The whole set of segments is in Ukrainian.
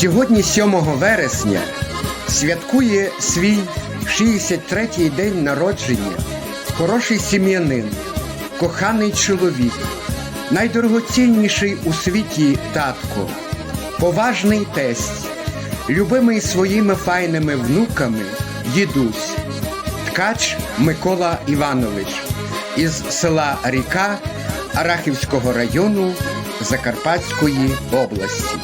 Сьогодні, 7 вересня, святкує свій 63-й день народження хороший сім'янин, коханий чоловік, найдорогоцінніший у світі татко, поважний тесть, любимий своїми файними внуками дідусь, ткач Микола Іванович із села Ріка Арахівського району Закарпатської області.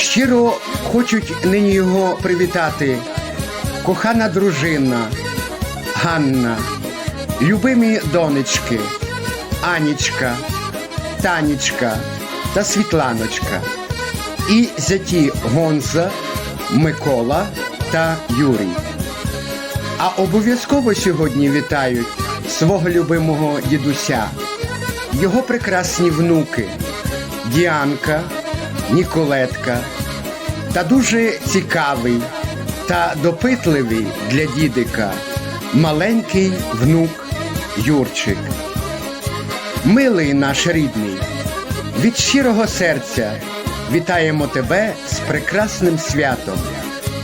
Щиро хочуть нині його привітати кохана дружина Ганна, любимі донечки Анічка, Танічка та Світланочка, і зяті Гонза, Микола та Юрій. А обов'язково сьогодні вітають свого любимого дідуся, його прекрасні внуки Діанка, Ніколетка та дуже цікавий та допитливий для дідика маленький внук Юрчик. Милий наш рідний, від щирого серця вітаємо тебе з прекрасним святом,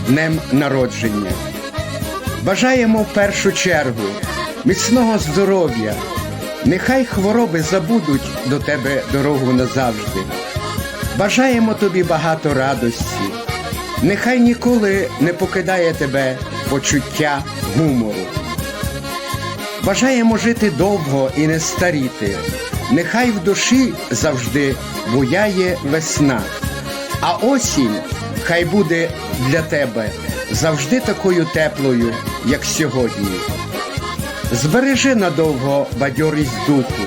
днем народження. Бажаємо в першу чергу міцного здоров'я. Нехай хвороби забудуть до тебе дорогу назавжди. Бажаємо тобі багато радості. Нехай ніколи не покидає тебе почуття гумору. Бажаємо жити довго і не старіти. Нехай в душі завжди буяє весна, а осінь хай буде для тебе завжди такою теплою, як сьогодні. Збережи надовго бадьорість духу,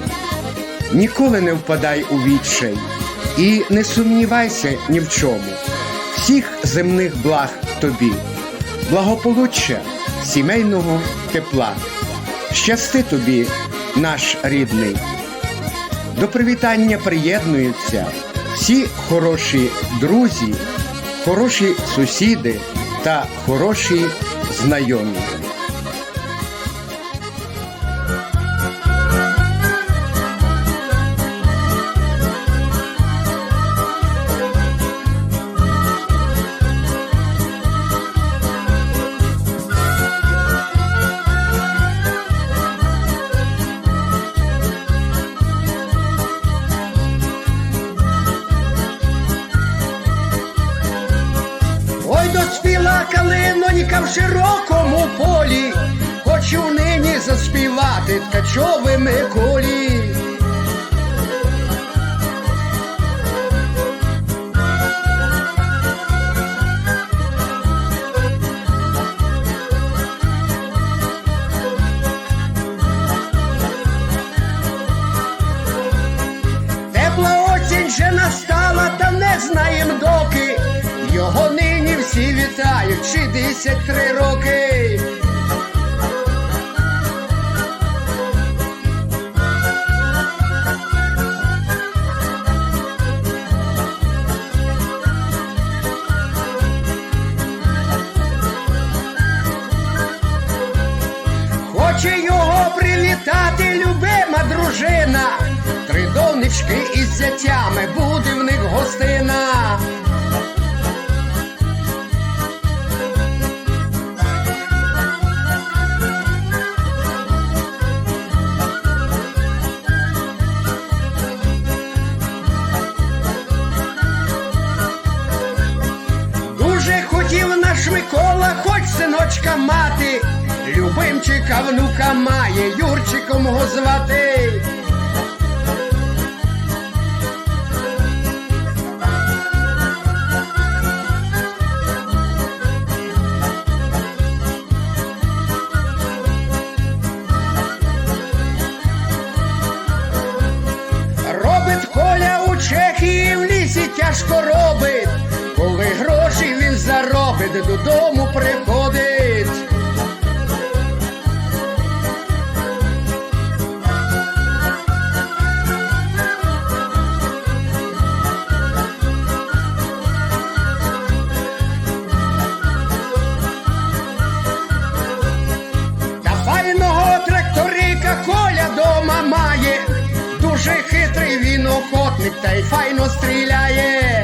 ніколи не впадай у відчай і не сумнівайся ні в чому. Всіх земних благ тобі, благополуччя, сімейного тепла. Щасти тобі, наш рідний. До привітання приєднуються всі хороші друзі, хороші сусіди та хороші знайомі. В широкому полі, хочу нині заспівати ткачовими колі. Тепла осінь вже настала, та не знаєм доки. Його нині всі вітають, 63 роки. Хоче його привітати любима дружина. Три донечки із зятями буде в них гостина. Наш Микола, хоч синочка мати, любимчика внука має, Юрчиком його звати. Робить Коля у Чехії в лісі тяжко робить, заробить, додому приходить. Та файного тракторика Коля має, дуже хитрий він охотник, та й файно стріляє.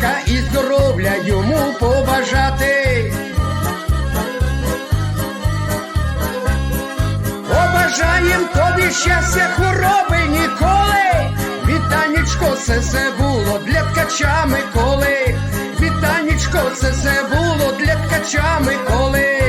Сонечка і здоров'я йому побажати. Побажаєм тобі щастя, хвороби ніколи. Вітанечко, це все було для ткача Миколи. Вітанечко, це все було для ткача Миколи.